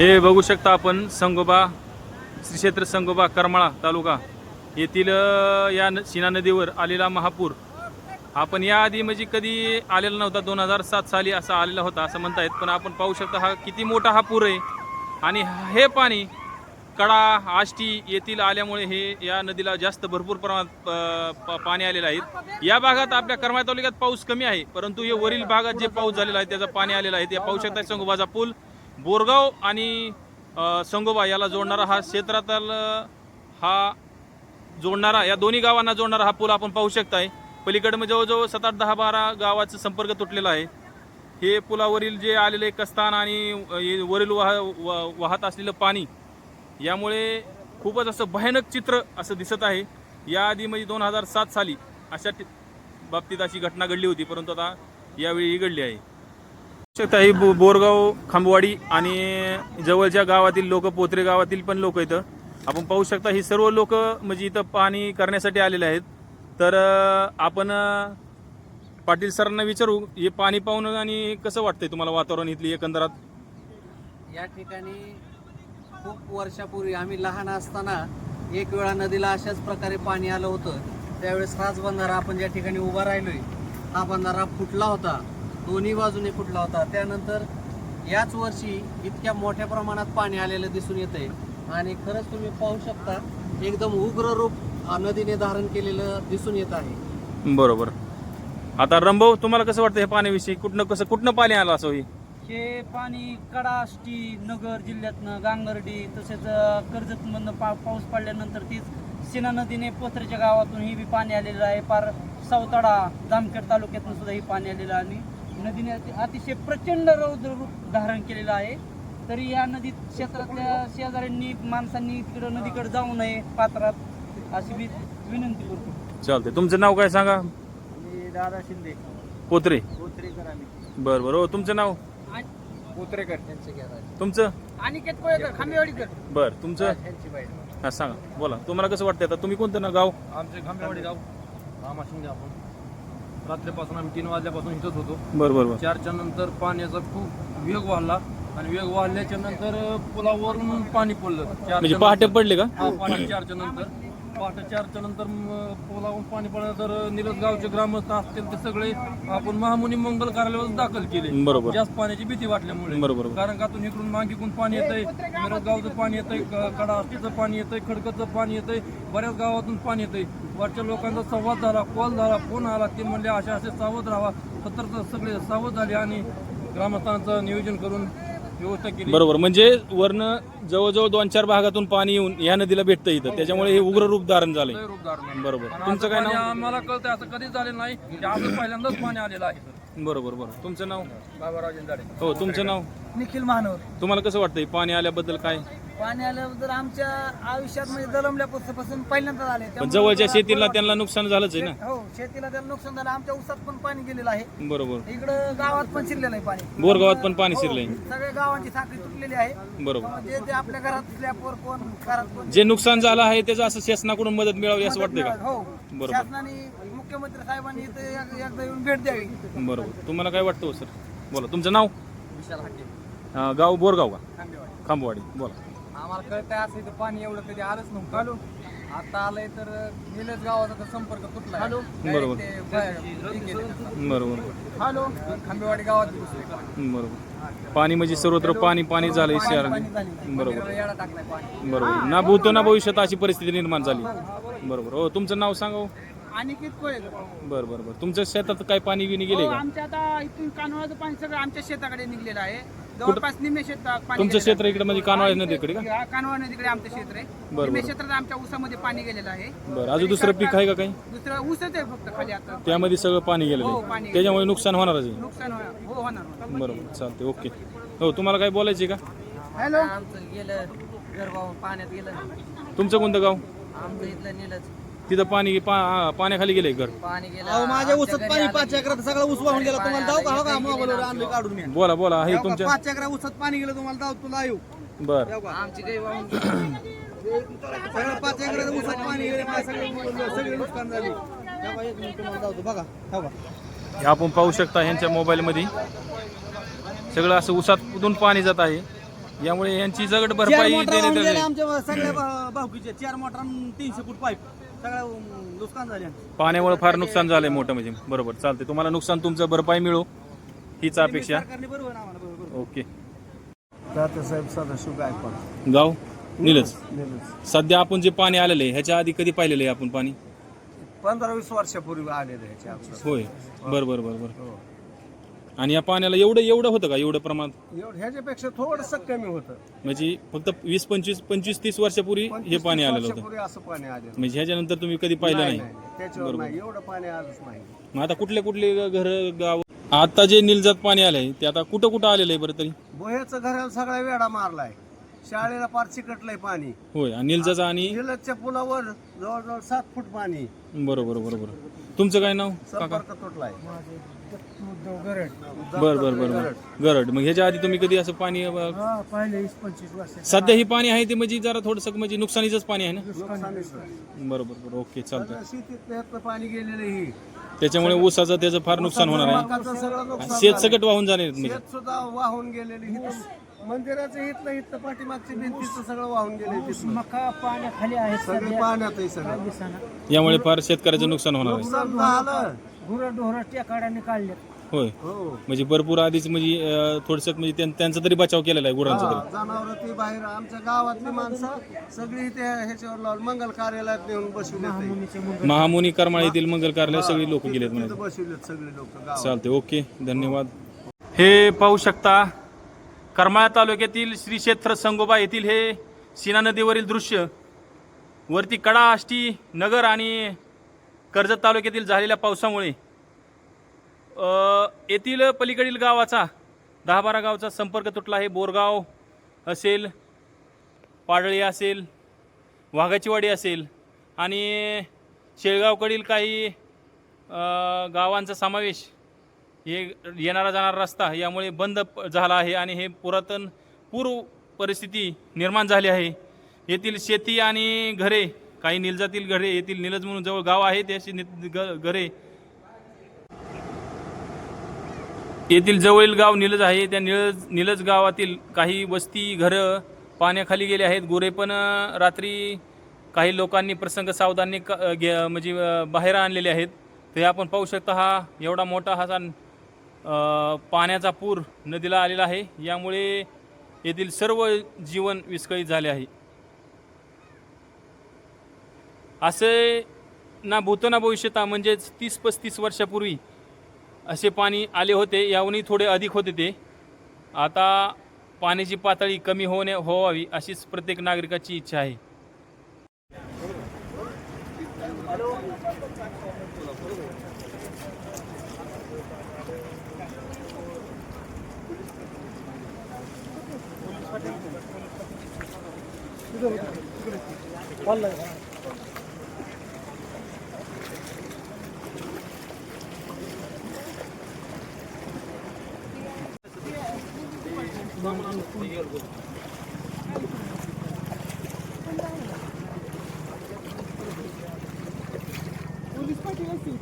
हे बघू शकता आपण संगोबा श्री क्षेत्र संगोबा करमाळा तालुका. येथील या न- शिना नदीवर आलेला महापूर. आपण याआधी म्हणजे कधी आलेला नव्हता. दोन हजार सात साली असा आलेला होता असं म्हणतायत. पण आपण पाहू शकता हा किती मोठा हा पूर आहे. आणि हे पाणी कडा आष्टी येथील आल्यामुळे हे या नदीला जास्त भरपूर प्रमाणात प- पाणी आलेलं आहे. या भागात आपल्या करमाळ तालुक्यात पाऊस कमी आहे. परंतु हे वरील भागात जे पाऊस झालेला आहे त्याचा पाणी आलेलं आहे. ते पाहू शकता संगोबाचा पूल. बोरगाव आणि संगोबा याला जोडणारा हा क्षेत्रातल हा जोडणारा या दोन्ही गावांना जोडणारा हा पूल आपण पाहू शकताय. पलीकडं जवळजवळ सात आठ दहा बारा गावाचा संपर्क तुटलेला आहे. हे पुलावरील जे आलेले कस्तान आणि वरील वाह वाहत असलेलं पाणी यामुळे खूपच असं भयानक चित्र असं दिसत आहे. याआधी म्हणजे दोन हजार सात साली अशा बाबतीत अशी घटना घडली होती परंतु आता यावेळी ही घडली आहे. शकता ही बो- बोरगाव खांबवाडी आणि जवळच्या गावातील लोक पोत्रे गावातील पण लोक इथं. आपण पाहू शकता ही सर्व लोक म्हणजे इथं पाणी करण्यासाठी आलेले आहेत. तर आपण पाटील सरांना विचारू हे पाणी पाहून आणि कसं वाटतंय तुम्हाला वातावरण इथली एकंदरात? या ठिकाणी खूप वर्षापूर्वी आम्ही लहान असताना एक वेळा नदीला अशाच प्रकारे पाणी आलं होतं. त्यावेळेस हाच बंधारा आपण ज्या ठिकाणी उभा राहिलोय हा बंधारा फुटला होता. दोन्ही बाजूने फुटला होता. त्यानंतर याच वर्षी इतक्या मोठ्या प्रमाणात पाणी आलेलं दिसून येतंय. आणि खरंच तुम्ही पाहू शकता एकदम उग्र रूप नदीने धारण केलेलं दिसून येत आहे. बरोबर. आता रंभाऊ तुम्हाला कसं वाटतं हे पाण्याविषयी? कुठनं कसं कुठनं पाणी आलं असं हे हे पाणी कडाष्टी नगर जिल्ह्यातनं गांगर्डी तसेच कर्जतमधनं पा पाऊस पडल्यानंतर तीच सिना नदीने पोथरेच्या गावातून ही बी पाणी आलेलं आहे. पार सावताडा जामखेड तालुक्यातून सुद्धा ही पाणी आलेलं आहे. आणि नदीने अति- अतिशय प्रचंड रौद्र रूप धारण केलेलं आहे. तरी या नदीत क्षेत्रातल्या शेजाऱ्यांनी माणसांनी तिकडं नदीकडे जाऊ नये पात्रात अशी मी विनंती करतो. चालतंय. तुमचं नाव काय सांगा? मी दादा शिंदे. पोत्रे. कोत्रेकर आम्ही. बरं बरं. हो तुमचं नाव? कोत्रेकर त्यांचे घ्या तुमचं? अनिकेत कोळेकर खांबेवाडीकर. बरं तुमचं? त्यांची हा सांगा. बोला. तुम्हाला कसं वाटतंय आता? तुम्ही कोणतं ना गाव? आमचे खांबेवाडी गाव. रामा शिंदे आपण. रात्रीपासून आम्ही तीन वाजल्यापासून इथंच होतो. बरं बरं बरं. चारच्या नंतर पाण्याचा खूप वेग वाढला. आणि वेग वाढल्याच्या नंतर पुलावरून पाणी पडलं. चारच्या म्हणजे पहाटे नंतर- पडले का? हा पहाटे चारच्या नंतर. पहाटे चारच्या नंतर पाणी पडलं. तर निलज गावचे ग्रामस्थ असतील ते सगळे आपण महामुनी मंगल कार्यालयावर दाखल केले. बरोबर. जास्त पाण्याची भीती वाटल्यामुळे. बरोबर कारण का तुम्ही इकडून मागीकडून पाणी येतंय मिरज गावचं पाणी येतंय क- कडा आष्टीचं पाणी येतंय खडकचं पाणी येतंय बऱ्याच गावातून पाणी येतंय. वरच्या लोकांचा संवाद झाला कॉल झाला फोन आला. ते म्हणले असे असे सावध राहा. सतर्क सगळे सावध झाले आणि ग्रामस्थांचं नियोजन करून व्यवस्था केली बरोबर. म्हणजे वरनं जवळजवळ दोन चार भागातून पाणी येऊन या नदीला भेटतं इथं. त्याच्यामुळे हे उग्र रूप धारण झालंय. बरोबर. तुमचं काय पाणी नाव? आम्हाला कळतंय असं कधीच झालेलं नाही हे असं पहिल्यांदाच पाणी आलेलं आहे. बरोबर बरोबर. तुमचं नाव? बाबाराव जिंदाडे हो तुमचं नाव? निखिल महानवर तुम्हाला कसं वाटतंय? पाणी आल्याबद्दल काय? पाणी आल्याबद्दल आमच्या आयुष्यात म्हणजे जलमल्यापासून पहिल्यांदाच आले पण त्यामुळे जवळच्या शेतीला बरं त्यांना नुकसान झालंच आहे ना? वाटतं. हो शेतीला त्याला नुकसान झालं. आमच्या ऊसात पण पाणी गेलेलं आहे. बरोबर. इकडं गावात पण शिरलेलं आहे पाणी. बोरगावात पण पाणी हो, शिरलंय. सगळ्या गावांची साखळी तुटलेली आहे. बरोबर. म्हणजे ते आपल्या घरात स्लॅपवर कोण घरात कोण जे नुकसान झालं आहे त्याचं असं शासनाकडून मदत मिळावी असं वाटतंय का? हो. बरोबर. शासनाने मुख्यमंत्री साहेबांनी इथे एक- एकदा येऊन भेट द्यावी. बरोबर. तुम्हाला काय वाटतं हो सर? बोला. तुमचं नाव? विशाल हाके अं, गाव बोरगाव का? खांबेवाडी खांबवाडी. बोला. आम्हाला कळतंय असं इथं पाणी एवढं कधी आलंच नव्हतं. हॅलो. आता आलंय तर निलज गावाचा तर संपर्क तुटला हॅलो. बरोबर. बरोबर. हॅलो. खांबेवाडी गावात घुसले. बरोबर. पाणी म्हणजे सर्वत्र पाणी पाणी झालंय शहराने. बरोबर. येडा टाकलाय पाणी. बरोबर. ना भूत ना भविष्यात अशी परिस्थिती निर्माण झाली. बरोबर. हो तुमचं नाव सांगा हो. अनिकेत कोळेकर बरं बरं बरं. तुमच्या शेतात काय पाणी बिनी गेले हो, का? आमच्या आता इथून कानवाचं पाणी सगळं आमच्या शेताकडे निघलेलं आहे. जवळपास निम्मे पाणी तुमचं क्षेत्र इकडे म्हणजे कानवाळी नदीकडे का? हा, कानवा नदीकडे आमचं क्षेत्र आहे. बरं. निम्मे क्षेत्रात आमच्या ऊसामध्ये पाणी गेलेलं आहे. बरं अजून दुसरं पीक आहे का काही? दुसरं ऊसच आहे फक्त खाली आता. त्यामध्ये सगळं पाणी गेलेलं हो, आहे पाणी त्याच्यामुळे नुकसान होणारच आहे. नुकसान होणार. हो होणार. बरोबर चालते ओके. हो तुम्हाला काय बोलायचे का? हॅलो. आमचं गेलं पाण्यात गेलं. तुमचं कोणतं गाव? आमचं इथलं निलज. तिथं पाणी पा पाण्याखाली गेलंय घर. पाणी गेलं. अहो माझ्या ऊसात पाणी पाच चक्रात सगळं ऊस वाहून गेला. तुम्हाला जाऊ का? हो का? मोबाईलवर आणलं काढून मी. बोला बोला. जाऊ का? तुमच्या पाच चक्रा ऊसात पाणी गेलं तुम्हाला जाऊ तुला येऊ बर. का? आमची वाहून सगळं पाच चक्रात ऊसात पाणी गेले. माझं सगळे सगळे नुकसान झाले. जाऊ का? एक मिनिट तुम्हाला जाऊ बघा जाऊ का हे आपण पाहू शकता ह्यांच्या मोबाईलमध्ये. सगळं असं उसात कुठून पाणी जात आहे. यामुळे यांची जगड चार भरपाई मोटर वाहून देण्यात आली. आमच्या सगळ्या भा- भाऊकीचे. चार मोटर आणि तीनशे फूट पाईप. नुकसान झाले. पाण्यामुळे फार नुकसान झालंय मोठं म्हणजे. बरोबर चालते तुम्हाला नुकसान तुमचं भरपाई मिळो हीच अपेक्षा. सरकारने बरोबर आम्हाला बरोबर ओके. तात्यासाहेब सदाशिव गायकवाड गाव? निलज. निलज. सध्या आपण जे पाणी आलेलं आहे ह्याच्या आधी कधी पाहिलेलं आहे आपण पाणी? पंधरा वीस वर्षापूर्वी आलेले ह्याच्या. होय. बर बर बर बर. हो. आणि या पाण्याला एवढं एवढं होतं का? एवढं प्रमाण? एवढं ह्याच्यापेक्षा थोडस कमी होतं. म्हणजे फक्त वीस पंचवीस पंचवीस तीस वर्षापूर्वी हे पंचवीस पाणी आलेलं होतं. वर्षापूर्वी असं पाणी आलेलं म्हणजे ह्याच्यानंतर तुम्ही कधी पाहिलं नाही त्याच्यावर नाही. एवढं पाणी आलंच नाही. मग आता कुठले कुठले घर गाव? आता जे निलजात पाणी आलंय ते आता कुठं कुठं आलेलं आहे बरं तरी? बोह्याचं घराला सगळा वेडा मारलाय. शाळेला पार चिकटलंय पाणी. होय आणि निलजाचा आणि? निलजच्या पुलावर जवळजवळ सात फूट पाणी. बरोबर बरोबर तुमचं काय नाव? काका? संपर्क तुटलाय. बर बर बर बर. गरड. मग ह्याच्या आधी तुम्ही कधी असं पाणी अं, पाहिले वीस पंचवीस वर्ष सध्या ही पाणी आहे ते म्हणजे जरा थोडस म्हणजे नुकसानीचंच पाणी आहे ना? नुकसानीचं. बरोबर बरोबर. ओके ह्यातलं पाणी गेलेलं ही त्याच्यामुळे ऊसाचं त्याचं फार नुकसान होणार आहे. मकाचं सगळं नुकसान शेत. सकट वाहून जाणार आहेत म्हणजे. शेत सुद्धा वाहून गेलेले इथं मंदिराचं इथलं इथलं पाठीमागची भिंतीचं सगळं वाहून गेले मका पाण्याखाली आहे सगळे पाण्यात आहे सगळं. यामुळे फार शेतकऱ्याचं नुकसान होणार आहे. नुकसान झालं गुरं ढोरं टेकाड्याने काढले होय. हो. म्हणजे भरपूर आधीच म्हणजे थोडस म्हणजे त्यां- त्यांचा तरी बचाव केलेला आहे गुरांचा तरी. जनावर ती बाहेर आमच्या गावातली माणसं सगळी इथे ह्याच्यावर लावून मंगल कार्यालयात नेऊन बसविले महामुनी करमाळ येथील मंगल कार्यालय सगळी लोक गेलेत म्हणजे बसविलेत सगळे लोक गावात. चालते ओके धन्यवाद. हे पाहू शकता करमाळा तालुक्यातील श्री क्षेत्र संगोबा येथील हे सीना नदीवरील दृश्य. वरती कडा आष्टी नगर आणि कर्जत तालुक्यातील झालेल्या पावसामुळे येथील पलीकडील गावाचा दहा बारा गावचा संपर्क तुटला आहे. बोरगाव असेल पाडळी असेल वाघाचीवाडी असेल आणि शेळगावकडील काही गावांचा समावेश हे येणारा जाणारा रस्ता यामुळे बंद प- झाला आहे आणि हे पुरातन पूर्व परिस्थिती निर्माण झाली आहे. येथील शेती आणि घरे काही निलजातील घरे येथील निलज म्हणून जवळ गाव आहे त्याची ग- घरे. येथील जवळील गाव निलज आहे त्या निलज निलज गावातील काही वस्ती घरं पाण्याखाली गेले आहेत. गोरे पण रात्री काही लोकांनी प्रसंग सावधानी क- म्हणजे बाहेर आणलेले आहेत. ते आपण पाहू शकता हा एवढा मोठा हा पाण्याचा पूर नदीला आलेला आहे. यामुळे येथील सर्व जीवन विस्कळीत झाले आहे. असे ना भूत ना भविष्यता म्हणजेच तीस पस्तीस वर्षापूर्वी असे पाणी आले होते याहूनही थोडे अधिक होते ते. आता पाण्याची पातळी कमी होणे व्हावी अशीच प्रत्येक नागरिकाची इच्छा आहे.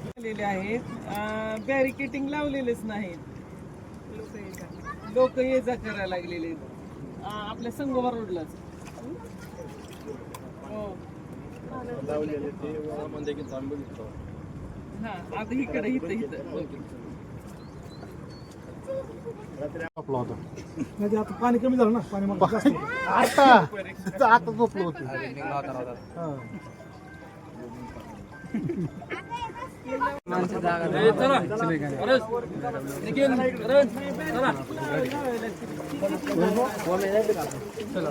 लावलेले आहेत बॅरिकेटिंग लावलेलेच नाहीत. लोक ये जा करायला लागलेले आपल्या संगोबा रोडलाच. हो. हा आता इकडे इथं इथं. म्हणजे आता पाणी कमी झालं ना पाणी मग जास्त आता आता झोपलो होतो. चला